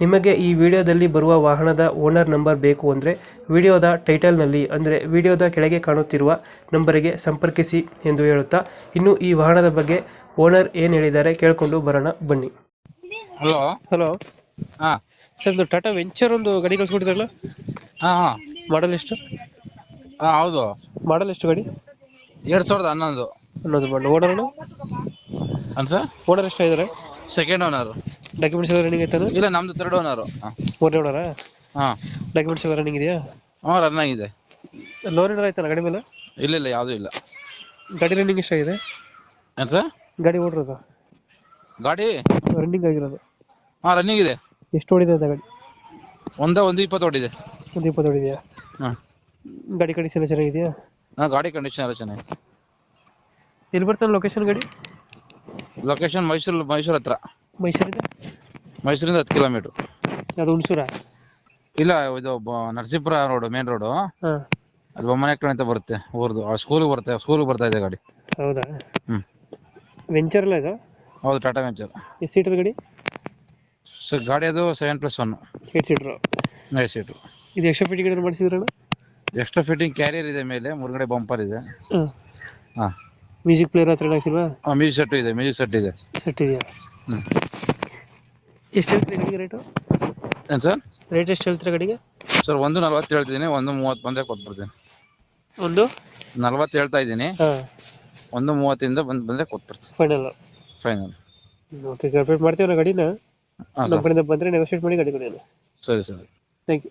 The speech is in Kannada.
ನಿಮಗೆ ಈ ವಿಡಿಯೋದಲ್ಲಿ ಬರುವ ವಾಹನದ ಓನರ್ ನಂಬರ್ ಬೇಕು ಅಂದರೆ ವಿಡಿಯೋದ ಟೈಟಲ್ನಲ್ಲಿ ಅಂದರೆ ವಿಡಿಯೋದ ಕೆಳಗೆ ಕಾಣುತ್ತಿರುವ ನಂಬರಿಗೆ ಸಂಪರ್ಕಿಸಿ ಎಂದು ಹೇಳುತ್ತಾ ಇನ್ನು ಈ ವಾಹನದ ಬಗ್ಗೆ ಓನರ್ ಏನು ಹೇಳಿದ್ದಾರೆ ಕೇಳಿಕೊಂಡು ಬರೋಣ ಬನ್ನಿ. ಹಲೋ. ಹಲೋ. ಹಾಂ. ಸರ್ ಇದು ಟಾಟಾ ವೆಂಚರ್ ಒಂದು ಗಾಡಿ ಕಳ್ಸ್ಕೊಟ್ಟಿದ್ರಲ್ಲ? ಹಾಂ ಹಾ. ಮಾಡಲ್ ಎಷ್ಟು? ಹಾಂ ಹೌದು. ಮಾಡಲ್ ಎಷ್ಟು ಗಾಡಿ? ಎರಡು ಸಾವಿರದ ಹನ್ನೊಂದು. ಹನ್ನೊಂದು ಬಣ್ಣ ಓನರ್ ಅನ್ ಸರ್ ಓನರ್ ಎಷ್ಟು ಇದ್ದಾರೆ ಸೆಕೆಂಡ್ ಓನರ್ ಡಾಕ್ಯುಮೆಂಟ್ಸ್ ಎಲ್ಲ ರನ್ನಿಂಗ್ ಆಯ್ತಾನೆ? ಇಲ್ಲ ನಮ್ದು ಥರ್ಡ್ ಓನರ್ ಮೂರನೇ ಓನರ್ ಹಾ. ಡಾಕ್ಯುಮೆಂಟ್ಸ್ ಎಲ್ಲ ರನ್ನಿಂಗ್ ಇದೆಯಾ? ಹಾ ರನ್ ಆಗಿದೆ. ಲೋನ್ ಏನಾರ ಆಯ್ತಾನ ಗಾಡಿ ಮೇಲೆ? ಇಲ್ಲ ಇಲ್ಲ ಯಾವುದೂ ಇಲ್ಲ. ಗಾಡಿ ರನ್ನಿಂಗ್ ಎಷ್ಟಾಗಿದೆ? ಇದೆ ಸರ್? ಗಾಡಿ ಓಡಿರೋದು? ಗಾಡಿ? ರನ್ನಿಂಗ್ ಆಗಿರೋದು. ಹಾ ರನ್ನಿಂಗ್ ಇದೆ. ಎಷ್ಟು ಓಡಿದೆ ಅಂತ ಗಾಡಿ? ಒಂದ ಒಂದು ಇಪ್ಪತ್ತು ಓಡಿದೆ. ಒಂದು ಇಪ್ಪತ್ತು ಓಡಿದೆಯಾ? ಹಾ. ಗಾಡಿ ಕಂಡೀಷನ್ ಚೆನ್ನಾಗಿದೆಯಾ? ಹಾ ಗಾಡಿ ಕಂಡೀಷನ್ ಎಲ್ಲ ಚೆನ್ನಾಗಿ ಎಲ್ಲಿ ಬರ್ತಾನೆ ಲೊಕೇಶನ್ ಗಾಡಿ? ಲೊಕೇಶನ್ ಮೈಸೂರು ಮೈಸೂರು ಹತ್ರ. ಮೈಸೂರಿಂದ? ಮೈಸೂರಿಂದ ಹತ್ತು ಕಿಲೋಮೀಟರ್ ಅದು ಹುಣಸೂರ? ಇಲ್ಲ ಇದು ಬ- ನರಸೀಪುರ ರೋಡ್ ಮೇನ್ ರೋಡು ಅದು ಅಲ್ಲಿ ಬೊಮ್ಮನೆ ಕಡೆ ಅಂತ ಬರುತ್ತೆ ಊರ್ದು. ಸ್ಕೂಲಿಗೆ ಬರುತ್ತೆ ಸ್ಕೂಲಿಗೆ ಬರ್ತಾ ಇದೆ ಗಾಡಿ. ಹೌದಾ? ಹ್ಮ್. ವೆಂಚರ್ ಅಲ್ಲ ಇದು? ಹೌದು ಟಾಟಾ ವೆಂಚರ್ ಎಷ್ಟು ಸೀಟರ್ ಗಾಡಿ? ಸರ್ ಗಾಡಿ ಅದು seven plus one eight seater night seat ಇದು ಎಕ್ಸ್ಟ್ರಾ ಫಿಟ್ಟಿಂಗ್ ಏನಾದ್ರು ಮಾಡಿಸಿದ್ರಣ್ಣ? ಎಕ್ಸ್ಟ್ರಾ ಫಿಟ್ಟಿಂಗ್ ಕ್ಯಾರಿಯರ್ ಇದೆ ಮೇಲೆ ಮುರುಗಡೆ ಬಂಪರ್ ಇದೆ. ಹಾಂ. ಹಾ. ಮ್ಯೂಸಿಕ್ ಪ್ಲೇಯರ್ ಹತ್ರ ಹಾಕ್ಸಿಲ್ವಾ? ಮ್ಯೂಸಿಕ್ ಸೆಟ್ ಇದೆ ಮ್ಯೂಸಿಕ್ ಸೆಟ್ ಇದೆ. ಸೆಟ್ ಇದೆಯಾ? ಎಷ್ಟು ಹೇಳ್ತೀರಿ ಗಡಿಗೆ ರೇಟು ಏನ್ ಸರ್? ರೇಟ್ ಎಷ್ಟು ಹೇಳ್ತೀರಾ ಗಡಿಗೆ? ಸರ್ ಒಂದು ನಲ್ವತ್ತು ಹೇಳ್ತಿದ್ದೀನಿ ಒಂದು ಮೂವತ್ತು ಬಂದರೆ ಕೊಟ್ಬಿಡ್ತೀನಿ. ಒಂದು? ನಲ್ವತ್ತು ಹೇಳ್ತಾ ಇದ್ದೀನಿ. ಹಾಂ. ಒಂದು ಮೂವತ್ತಿಂದ ಬಂದು ಬಂದರೆ ಕೊಟ್ಬಿಡ್ತೀನಿ. ಫೈನಲ್ ಫೈನಲ್ ಓಕೆ ಕಂಪ್ಲೀಟ್ ಮಾಡ್ತೀವಿ ನಾವು ಗಾಡಿನ. ಹಾಂ ನಮ್ಮ ಸರ್. ಕಡೆಯಿಂದ ಬಂದರೆ ನೆಗೋಷಿಯೇಟ್ ಮಾಡಿ ಗಾಡಿ ಕೊಡಿ ಸರಿ ಸರ್. Thank you